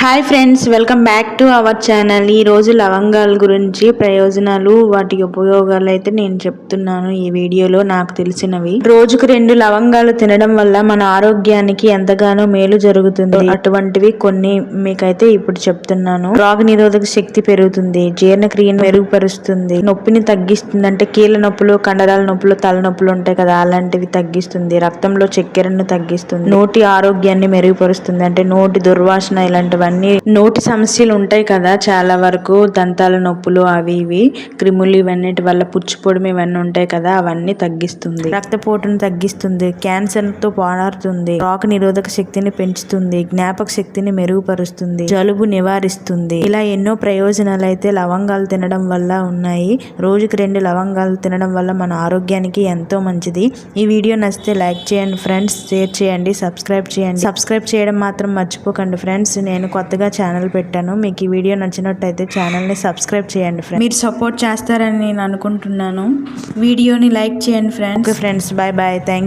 Hi friends welcome back to our channel ఈ రోజు లవంగాల గురించి ప్రయోజనాలు వాటి ఉపయోగాలు అయితే నేను చెప్తున్నాను ఈ వీడియోలో నాకు తెలిసినవి. రోజుకు రెండు లవంగాలు తినడం వల్ల మన ఆరోగ్యానికి ఎంతగానో మేలు జరుగుతుంది. అటువంటివి కొన్ని మీకైతే ఇప్పుడు చెప్తున్నాను. రోగ నిరోధక శక్తి పెరుగుతుంది జీర్ణక్రియను మెరుగుపరుస్తుంది నొప్పిని తగ్గిస్తుంది అంటే కీళ్ళ నొప్పులు కండరాల నొప్పులు తలనొప్పులు ఉంటాయి కదా అలాంటివి తగ్గిస్తుంది రక్తంలో చక్కెరను తగ్గిస్తుంది నోటి ఆరోగ్యాన్ని మెరుగుపరుస్తుంది అంటే నోటి దుర్వాసన ఇవన్నీ నోటి సమస్యలు ఉంటాయి కదా. చాలా వరకు దంతాల నొప్పులు అవి ఇవి క్రిములు ఇవన్నిటి వల్ల పుచ్చిపొడిమి ఇవన్నీ ఉంటాయి కదా. అవన్నీ తగ్గిస్తుంది. రక్తపోటును తగ్గిస్తుంది. క్యాన్సర్తో పోరాడుతుంది రోగ నిరోధక శక్తిని పెంచుతుంది. జ్ఞాపక శక్తిని మెరుగుపరుస్తుంది. జలుబు నివారిస్తుంది. ఇలా ఎన్నో ప్రయోజనాలు అయితే లవంగాలు తినడం వల్ల ఉన్నాయి. రోజుకి రెండు లవంగాలు తినడం వల్ల మన ఆరోగ్యానికి ఎంతో మంచిది. ఈ వీడియో నచ్చితే లైక్ చేయండి ఫ్రెండ్స్ షేర్ చేయండి సబ్స్క్రైబ్ చేయండి. సబ్స్క్రైబ్ చేయడం మాత్రం మర్చిపోకండి ఫ్రెండ్స్. నేను కొత్తగా ఛానల్ పెట్టాను. మీకు ఈ వీడియో నచ్చినట్టయితే ఛానల్ని సబ్స్క్రైబ్ చేయండి ఫ్రెండ్స్ మీరు సపోర్ట్ చేస్తారని నేను అనుకుంటున్నాను. వీడియోని లైక్ చేయండి friends friends bye bye thank